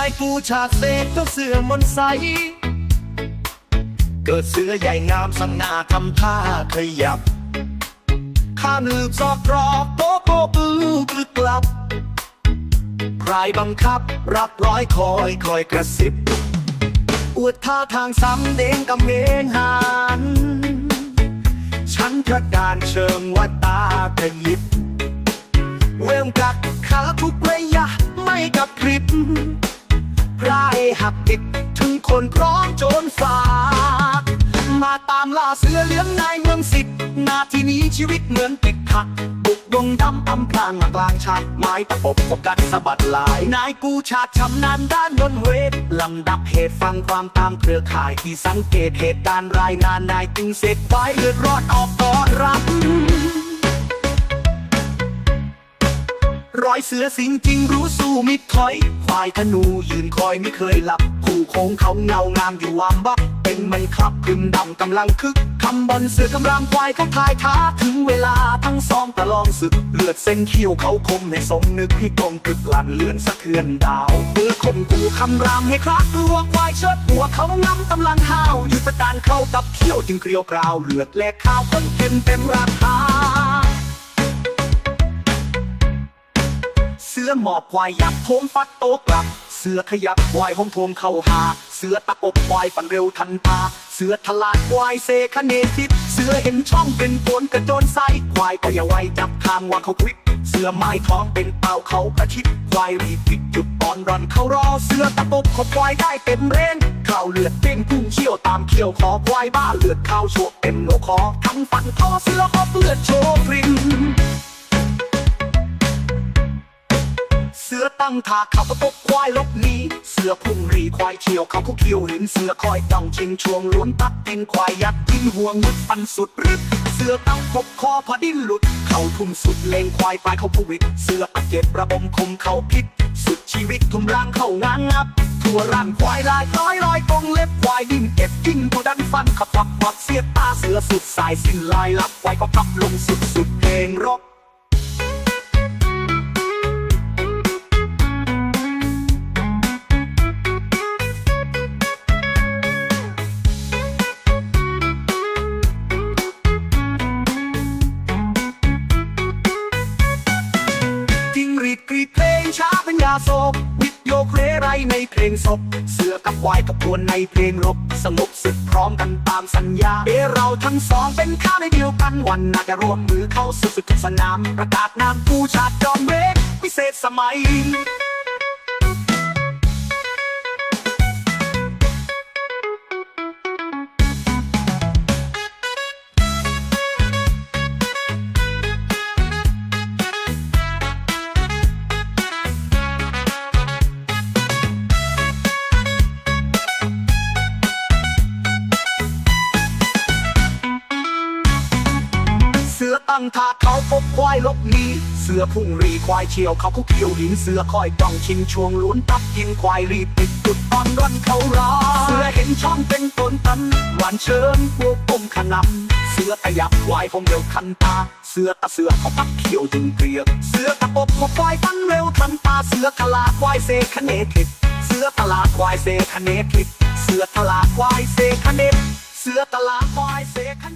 ายปูชาเศษเจ้าเสือมนใส เกิดเสือใหญ่งามสง่าทำท่าขยับ ข้านืบซอกรอบโตโกปือกลึกกลับพรบังคับรับร้อยคอยคอยกระสิบ อวดท่าทางซ้ำเด้งกำเมงหัน ฉันตระการเชิงวัดตากระยิบ หักติดถึงคนร้อมโจรฝากมาตามล่าเสือเหลืองในเมืองสิทธ์นาทีนี้ชีวิตเหมือนติดขัด บุกดงดำอำพรางมากลางชาติไม้ตะปบกบกันสะบัดหลาย นายกูชาติชำนาญด้านดนเวทลำดับเหตุฟังความตามเครือข่ายที่สังเกตเหตุการณ์รายนานนายจึงเสร็จไว้เลือดรอดออกต้อรับ ร้อยเสือสิงจริงรู้สู้มิดถอยควายธนูยืนคอยไม่เคยหลับ คู่โค้งเขาเงางามอยู่วามบัก เป็นมันครับพึมดำกำลังคึกคำบอลเสือกำลังควายเขาทายท้า ถึงเวลาทั้งสองประลองศึก เลือดเส้นเขี้ยวเขาคมให้สมนึกให้กลมกึกลั่นเลือนสะเทือนดาวเมื่อคมกูคำรามให้คลาดตัวควายเชิดหัวเขางำกำลังห้าวยุทธการเข้ากับเขี้ยวจึงเกลียวกราวเลือดแลกข้าวคนเต็มเต็มราคา อหมอบควายยักษ์โทมฟัดโตกลับ เสือขยับควายหงโทมเข้าหา เสือตะอบควายฝันเร็วทันตา เสือทลาดควายเซคเนทิศเสือเห็นช่องเป็นโกนกระโจนไซควายก็อย่าไว้จับทางว่าเขาควิกเสือไม้ท้องเป็นเป่าเขาประชิดควายรีบปิดจุดอ่อนรอนเขารอ เสือตะปบขบควายได้เต็มเร่นข้าวเลือดเต้งพุ่งเชี่ยวตามเขี้ยวคอควายบ้าเลือดข้าวโชกเต็มโหนกคอทั้งฟันทอเสือหอเลือดโชว์พริม เสือตั้งท่าเขาประกบควายลบหนีเสือพุ่งรีควายเฉียวเขาคุกเคียวห็นเสือคอยต้องชิงช่วงล้วนตัดกินควายยัดกินห่วงมุดฟันสุดรึดเสือตั้งปกคอพอดิ้นหลุด เขาทุ่มสุดเลงควายปลายเขาผู้วิตเสืออัดเจ็บระบมคมเขาพิษ สุดชีวิตทุ่มร่างเข้างานงับ ทั่วร่างควายลายร้อยลอยกงเล็บควายดิ้นเก็บกิ้งตัวดันฟันขับขับขับเสียตาเสือสุดสายสิ้นลายลับควายก็กลับลงสุดสุดเพลงรบ โศกวิดโยเครไรในเพลงศพ เสือกับควายกับทวในเพลงรบ สงบสึกพร้อมกันตามสัญญา เอเราทั้งสองเป็นข้าในเดียวกันวันน่าจะร่วมมือเข้าสู่ศึกสนาม ประกาศนามผู้ชาติจอมเวกพิเศษสมัย เสือตั้งท่าเขาพบควายลบหนีเสือพุ่งรีควายเฉียวเขาคุกเขียวหินเสือคอยจ้องชิงช่วงล้นตับกินควายรีบติดจุดตอนร่อนเขารอเสือเห็นช่องเป็นต้นตันหวานเชิญพวกปมขนำเสือขยับควายพงเร็วคันตา เสือตะเสือเขาตับเขียวจึงเกลียดเสือตะปบขควายฟันเร็วทันตาเสือขลาควายเซคเนทิดเสือตลาควายเซคเนทิดเสือตลาควายเซคเนตเสือตลาควายเซคเน